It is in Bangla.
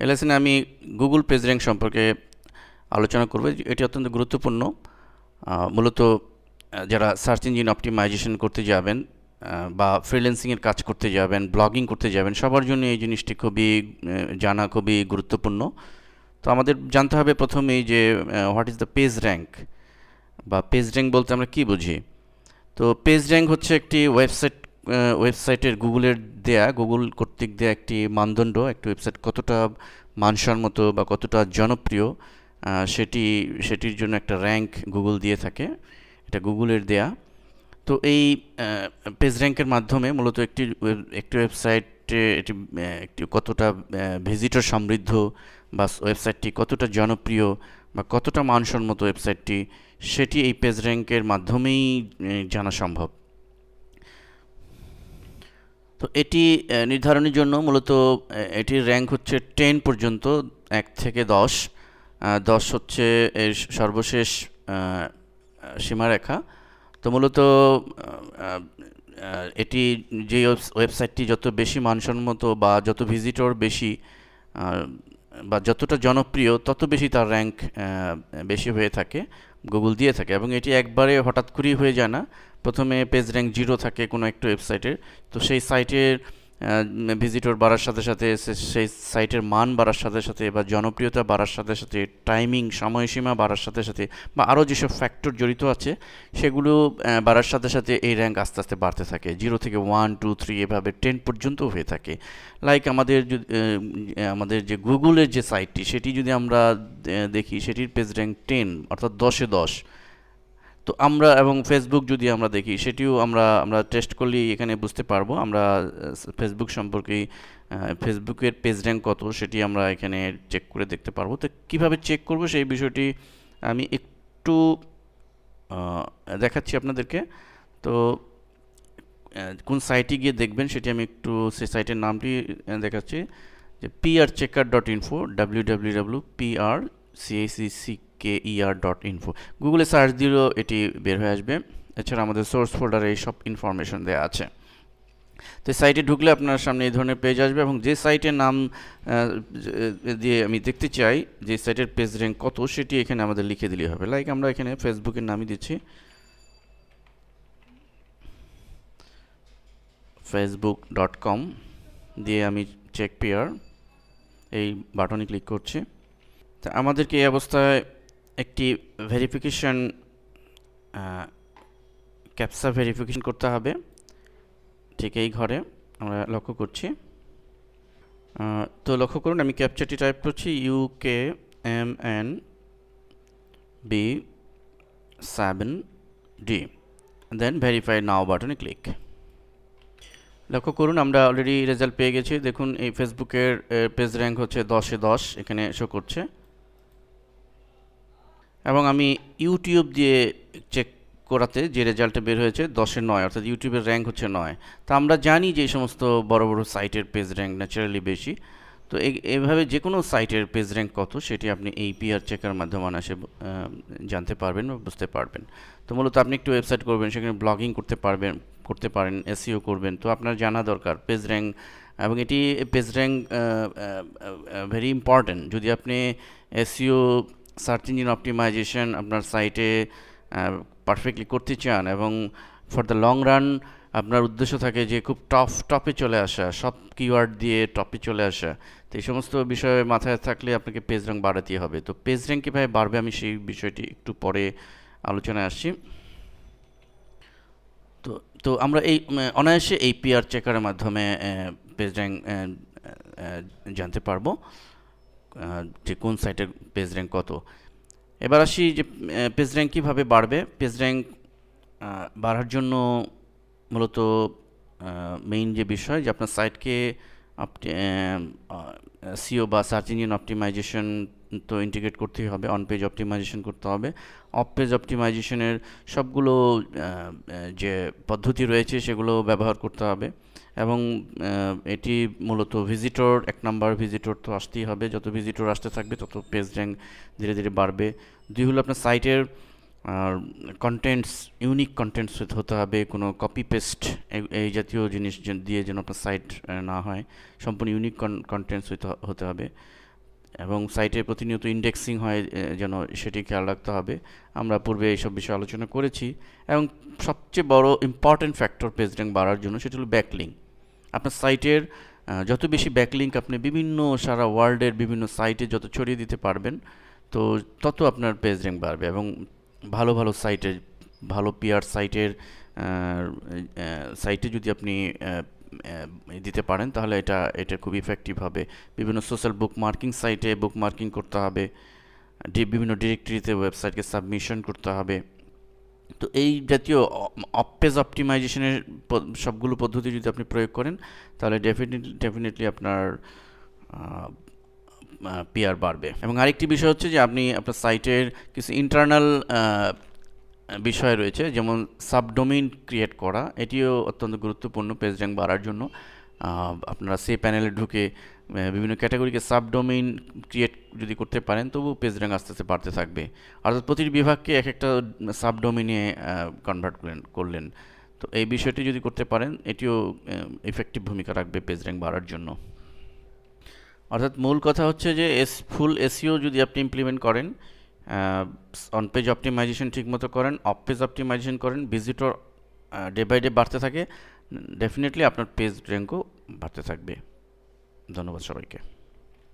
এই লেসনে আমি গুগল পেজ র্যাঙ্ক সম্পর্কে আলোচনা করব। এটি অত্যন্ত গুরুত্বপূর্ণ। মূলত যারা সার্চ ইঞ্জিন অপটিমাইজেশন করতে যাবেন বা ফ্রিল্যান্সিংয়ের কাজ করতে যাবেন, ব্লগিং করতে যাবেন, সবার জন্য এই জিনিসটি খুবই জানা খুবই গুরুত্বপূর্ণ। তো আমাদের জানতে হবে প্রথমেই যে what is the page rank? বা পেজ র্যাঙ্ক বলতে আমরা কি বুঝি? তো পেজ র্যাঙ্ক হচ্ছে একটি ওয়েবসাইট ওয়েবসাইটের গুগলের দেয়া গুগল কর্তৃক দেয়া একটি মানদণ্ড, একটি ওয়েবসাইট কতটা মানসম্মত বা কতটা জনপ্রিয় সেটি, সেটির জন্য একটা র্যাঙ্ক গুগল দিয়ে থাকে। এটা গুগলের দেয়া। তো এই পেজ র্যাঙ্কের মাধ্যমে মূলত একটি একটি ওয়েবসাইটে এটি একটি কতটা ভিজিটর সমৃদ্ধ বা ওয়েবসাইটটি কতটা জনপ্রিয় বা কতটা মানসম্মত ওয়েবসাইটটি সেটি এই পেজ র্যাঙ্কের মাধ্যমেই জানা সম্ভব। তো এটি নির্ধারণের জন্য মূলত এটির র্যাঙ্ক হচ্ছে টেন পর্যন্ত, এক থেকে দশ। দশ হচ্ছে এর সর্বশেষ সীমারেখা। তো মূলত এটি যে ওয়েবস- ওয়েবসাইটটি যত বেশি মানসম্মত বা যত ভিজিটর বেশি বা যতটা জনপ্রিয়, তত বেশি তার র্যাঙ্ক বেশি হয়ে থাকে গুগল দিয়ে থাকে। এবং এটি একবারে হঠাৎ করেই হয়ে যায় না। প্রথমে পেজ র্যাঙ্ক জিরো থাকে কোনো একটা ওয়েবসাইটের তো সেই সাইটের ভিজিটর বাড়ার সাথে সাথে সেই সাইটের মান বাড়ার সাথে সাথে বা জনপ্রিয়তা বাড়ার সাথে সাথে টাইমিং সময়সীমা বাড়ার সাথে সাথে বা আরও যেসব ফ্যাক্টর জড়িত আছে, সেগুলো বাড়ার সাথে সাথে এই র্যাঙ্ক আস্তে আস্তে বাড়তে থাকে। জিরো থেকে ওয়ান টু থ্রি এভাবে টেন পর্যন্ত হয়ে থাকে। লাইক আমাদের আমাদের যে গুগলের যে সাইটটি সেটি যদি আমরা দেখি, সেটির পেজ র্যাঙ্ক টেন অর্থাৎ দশে দশ। তো আমরা এবং ফেসবুক যদি আমরা দেখি, সেটিও আমরা আমরা টেস্ট করলেই এখানে বুঝতে পারব। আমরা ফেসবুক সম্পর্কে ফেসবুকের পেজ র্যাঙ্ক কত, সেটি আমরা এখানে চেক করে দেখতে পারব। তো কীভাবে চেক করব সেই বিষয়টি আমি একটু দেখাচ্ছি আপনাদেরকে। তো কোন সাইটে গিয়ে দেখবেন সেটি আমি একটু সেই সাইটের নামটি দেখাচ্ছি। যে PR checker dot info W W W PR সিএসিসি K ER dot info গুগলে সার্চ দিলেও এটি বের হয়ে আসবে। এছাড়া আমাদের সোর্স ফোল্ডারে এই সব ইনফরমেশন দেওয়া আছে। তো সাইটে ঢুকলে আপনার সামনে এই ধরনের পেজ আসবে এবং যে সাইটের নাম দিয়ে আমি দেখতে চাই, যে সাইটের পেজ র্যাঙ্ক কত, সেটি এখানে আমাদের লিখে দিলেই হবে। লাইক আমরা এখানে ফেসবুকের নামই দিচ্ছি। ফেসবুক ডট কম দিয়ে আমি চেক পেয়ার এই বাটনে ক্লিক করছি। তা আমাদেরকে এই অবস্থায় একটি ভেরিফিকেশন ক্যাপসা ভেরিফিকেশন করতে হবে। ঠিক এই ঘরে আমরা লক্ষ্য করছি। তো লক্ষ্য করুন, আমি ক্যাপচারটি টাইপ করছি U K M N B seven D then verify now বাটনে ক্লিক লক্ষ্য করুন, আমরা অলরেডি রেজাল্ট পেয়ে গেছি। দেখুন, এই ফেসবুকের পেজ র্যাঙ্ক হচ্ছে দশে দশ, এখানে শো করছে। এবং আমি ইউটিউব দিয়ে চেক করাতে যে রেজাল্টটা বের হয়েছে দশে নয়, অর্থাৎ ইউটিউবের র্যাঙ্ক হচ্ছে নয়। তা আমরা জানি যে এই সমস্ত বড় বড় সাইটের পেজ র্যাঙ্ক ন্যাচারালি বেশি। তো এইভাবে যে কোনো সাইটের পেজ র্যাঙ্ক কত, সেটি আপনি এই পিআর চেকার মাধ্যমে অনায়াসে জানতে পারবেন বা বুঝতে পারবেন। তো মূলত আপনি একটু ওয়েবসাইট করবেন, সেখানে ব্লগিং করতে পারবেন, করতে পারেন এসিও করবেন। তো আপনার জানা দরকার পেজ র্যাঙ্ক এবং এটি পেজ র্যাঙ্ক ভেরি ইম্পর্ট্যান্ট যদি আপনি এসইও সার্চ ইঞ্জিন অপটিমাইজেশন আপনার সাইটে পারফেক্টলি করতে চান এবং ফর দ্য লং রান আপনার উদ্দেশ্য থাকে যে খুব টপ টপে চলে আসা, সব কিওয়ার্ড দিয়ে টপে চলে আসা। তো এই সমস্ত বিষয়ে মাথায় থাকলে আপনাকে পেজ র্যাঙ্ক বাড়াতেই হবে। তো পেজ র্যাঙ্ক কীভাবে বাড়বে আমি সেই বিষয়টি একটু পরে আলোচনায় আসছি। তো তো আমরা এই অনায়াসে এই পিআর চেকারের মাধ্যমে পেজ র্যাঙ্ক জানতে পারব। যে কোন সাইটের পেজ র্যাঙ্ক কত। এবার আসি যে পেজ র্যাঙ্ক কীভাবে বাড়বে। পেজ র্যাঙ্ক বাড়ার জন্য মূলত মেইন যে বিষয় যে আপনার সাইটকে সিও বা সার্চ ইঞ্জিন অপটিমাইজেশন তো ইন্টিগ্রেট করতেই হবে অন পেজ অপটিমাইজেশন করতে হবে। অফ পেজ অপটিমাইজেশনের সবগুলো আহ, আহ, যে পদ্ধতি রয়েছে সেগুলো ব্যবহার করতে হবে এবং এটি মূলত ভিজিটর এক নাম্বার ভিজিটর তো আসতেই হবে। যত ভিজিটর আসতে থাকবে তত পেজ র্যাঙ্ক ধীরে ধীরে বাড়বে। দুই হলো আপনার সাইটের কন্টেন্টস ইউনিক কন্টেন্টস হতে হবে, কোনো কপি পেস্ট এই জাতীয় জিনিস দিয়ে যেন আপনার সাইট না হয়, সম্পূর্ণ ইউনিক কন্টেন্টস হতে হবে। এবং সাইটে প্রতিনিয়ত ইন্ডেক্সিং হয় যেন সেটি খেয়াল রাখতে হবে। আমরা পূর্বে এইসব বিষয়ে আলোচনা করেছি। এবং সবচেয়ে বড় ইম্পর্ট্যান্ট ফ্যাক্টর পেজ র্যাঙ্ক বাড়ার জন্য সেটি হলো ব্যাকলিং আপনার সাইটের যত বেশি ব্যাকলিঙ্ক আপনি বিভিন্ন সারা ওয়ার্ল্ডের বিভিন্ন সাইটে যত ছড়িয়ে দিতে পারবেন, তো তত আপনার পেজ র্যাঙ্ক বাড়বে। এবং ভালো ভালো সাইটের, ভালো পিআর সাইটের সাইটে যদি আপনি দিতে পারেন, তাহলে এটা এটা খুব ইফেক্টিভ হবে। বিভিন্ন সোশ্যাল বুক মার্কিং সাইটে বুক মার্কিং করতে হবে। বিভিন্ন ডিরেক্টরিতে ওয়েবসাইটকে সাবমিশন করতে হবে। তো এই জাতীয় অপেজ অপটিমাইজেশনের সবগুলো পদ্ধতি যদি আপনি প্রয়োগ করেন, তাহলে ডেফিনেটলি ডেফিনেটলি আপনার পিআর বাড়বে। এবং আরেকটি বিষয় হচ্ছে যে আপনি আপনার সাইটের কিছু ইন্টারনাল বিষয় রয়েছে, যেমন সাবডোমেইন ক্রিয়েট করা, এটিও অত্যন্ত গুরুত্বপূর্ণ পেজ র্যাঙ্ক বাড়ার জন্য। আপনারা সে প্যানেলে ঢুকে বিভিন্ন ক্যাটাগরিকে সাবডোমেইন ক্রিয়েট যদি করতে পারেন তবু পেজ র্যাঙ্ক আস্তে আস্তে বাড়তে থাকবে। অর্থাৎ প্রতিটি বিভাগকে এক একটা সাবডোমেইনে কনভার্ট করলেন করলেন। তো এই বিষয়টি যদি করতে পারেন, এটিও ইফেক্টিভ ভূমিকা রাখবে পেজ র্যাঙ্ক বাড়ার জন্য। অর্থাৎ মূল কথা হচ্ছে যে এস ফুল এসিও যদি আপনি ইমপ্লিমেন্ট করেন অন পেজ অপটিমাইজেশন ঠিকমতো করেন অফ পেজ অপটিমাইজেশন করেন ভিজিটর ডে বাই ডে বাড়তে থাকে ডেফিনেটলি আপনার পেজ র্যাঙ্কও বাড়তে থাকবে। ধন্যবাদ সবাইকে।